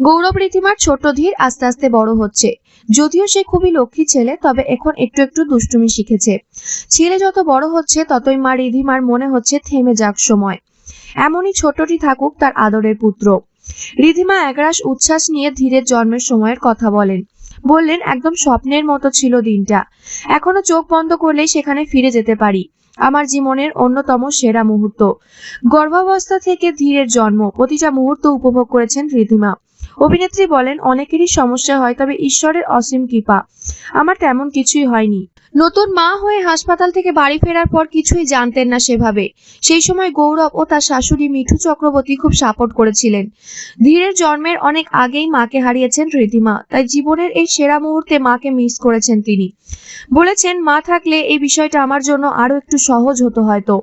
গৌরব রীতিমার ছোট ধীর আস্তে আস্তে বড় হচ্ছে। যদিও সে খুবই লক্ষ্মী ছেলে, তবে এখন একটু একটু দুষ্টুমি শিখেছে। ছেলে যত বড় হচ্ছে, ততই মা রিধিমার মনে হচ্ছে থেমে যাক সময়। এমনই ছোটটি থাকুক তার আদরের পুত্র। রিধিমা একরাশ উচ্ছ্বাস নিয়ে ধীরের জন্মের সময়ের কথা বলেন। বললেন, একদম স্বপ্নের মতো ছিল দিনটা। এখনও চোখ বন্ধ করলেই সেখানে ফিরে যেতে পারি। আমার জীবনের অন্যতম সেরা মুহূর্ত। গর্ভাবস্থা থেকে ধীরের জন্ম প্রতিটা মুহূর্ত উপভোগ করেছেন রিধিমা অভিনেত্রী বলেন, অনেকেরই সমস্যা হয়, তবে ঈশ্বরের অসীম কৃপা। আমার তেমন কিছুই হয়নি। নতুন মা হয়ে হাসপাতাল থেকে বাড়ি ফেরার পর কিছুই জানতেন না সেভাবে। সেই সময় গৌরব ও তার শাশুড়ি মিঠু চক্রবর্তী খুব সাপোর্ট করেছিলেন। ধীরের জন্মের অনেক আগেই মাকে হারিয়েছেন রীতিমা, তাই জীবনের এই সেরা মুহূর্তে মাকে মিস করেছেন তিনি। বলেছেন, মা থাকলে এই বিষয়টা আমার জন্য আরও একটু সহজ হতো হয়তো।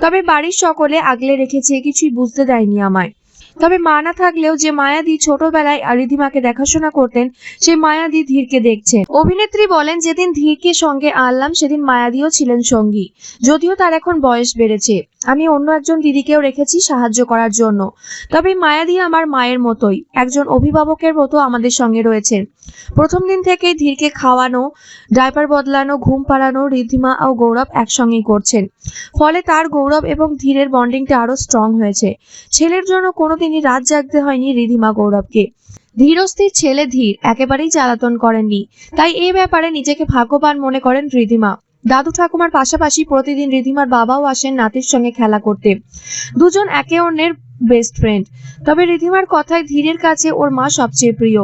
তবে বাড়ির সকলে আগলে রেখেছে, কিছুই বুঝতে দেয়নি আমায়। তবে মা না থাকলেও যে মায়াদি ছোটবেলায় রিধিমাকে দেখাশোনা করতেন, সেই মায়াদি ধীরকে দেখছেন। অভিনেত্রী বলেন, যেদিন ধীরকে সঙ্গে আনলাম, সেদিন মায়াদিও ছিলেন সঙ্গী। যদিও তার এখন বয়স বেড়েছে। আমি অন্য একজন দিদিকেও রেখেছি সাহায্য করার জন্য। তবে মায়াদি আমার মায়ের মতোই। একজন অভিভাবকের মতো আমাদের সঙ্গে রয়েছেন। প্রথম দিন থেকেই ধীরকে খাওয়ানো ডাইপার বদলানো, ঘুম পাড়ানো রিধিমা ও গৌরব একসঙ্গেই করছেন। ফলে তার গৌরব এবং ধীরের বন্ডিংটা আরও স্ট্রং হয়েছে। ছেলের জন্য কোনোদিনই রাত জাগতে হয়নি রিধিমা গৌরবকে। ধীরস্থির ছেলে ধীর, একেবারেই জ্বালাতন করেননি। তাই এ ব্যাপারে নিজেকে ভাগ্যবান মনে করেন রিধিমা। দাদু ঠাকুমার পাশাপাশি প্রতিদিন রিধিমার বাবাও আসেন নাতির সঙ্গে খেলা করতে। দুজন একে অন্যের বেস্ট ফ্রেন্ড তবে রিধিমার কথায় ধীরের কাছে ওর মা সবচেয়ে প্রিয়।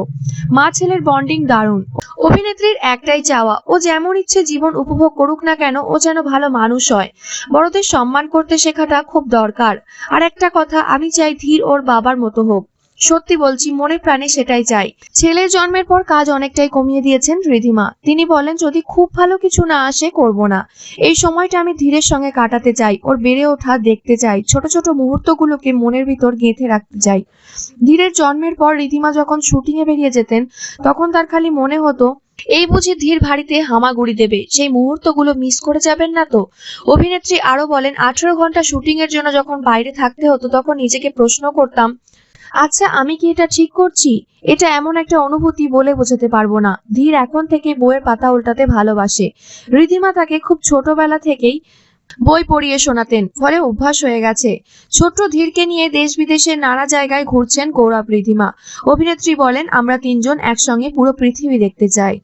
মা ছেলের বন্ডিং দারুণ। অভিনেত্রীর একটাই চাওয়া, ও যেমন ইচ্ছে জীবন উপভোগ করুক না কেন, ও যেন ভালো মানুষ হয়। বড়দের সম্মান করতে শেখাটা খুব দরকার। আর একটা কথা, আমি চাই ধীর ওর বাবার মতো হোক। সত্যি বলছি, মনে প্রাণে সেটাই চাই। ছেলের জন্মের পর কাজ অনেকটাই কমিয়ে দিয়েছেন রিধিমা। তিনি বলেন, যদি খুব ভালো কিছু না আসে, করব না। এই সময়টা আমি ধীরের সঙ্গে কাটাতে চাই, ওর বেড়ে ওঠা দেখতে চাই, ছোট ছোট মুহূর্তগুলোকে মনের ভিতর গেঁথে রাখতে চাই। ধীরের জন্মের পর রিধিমা যখন শুটিং এ বেরিয়ে যেতেন, তখন তার খালি মনে হতো, এই বুঝি ধীর ভারীতে হামাগুড়ি দেবে, সেই মুহূর্তগুলো মিস করে যাবেন না তো? অভিনেত্রী আরও বলেন, আঠেরো ঘণ্টা শুটিং এর জন্য যখন বাইরে থাকতে হতো, তখন নিজেকে প্রশ্ন করতাম আচ্ছা আমি কি এটা ঠিক করছি? এটা এমন একটা অনুভূতি বলে বোঝাতে পারব না। ধীর এখন থেকে বইয়ের পাতা উল্টাতে ভালোবাসে। রিধিমা তাকে খুব ছোটবেলা থেকেই বই পড়িয়ে শোনাতেন, ফলে অভ্যাস হয়ে গেছে। ছোট্ট ধীরকে নিয়ে দেশ বিদেশের নানা জায়গায় ঘুরছেন গৌরব রিধিমা। অভিনেত্রী বলেন, আমরা তিনজন একসঙ্গে পুরো পৃথিবী দেখতে চাই।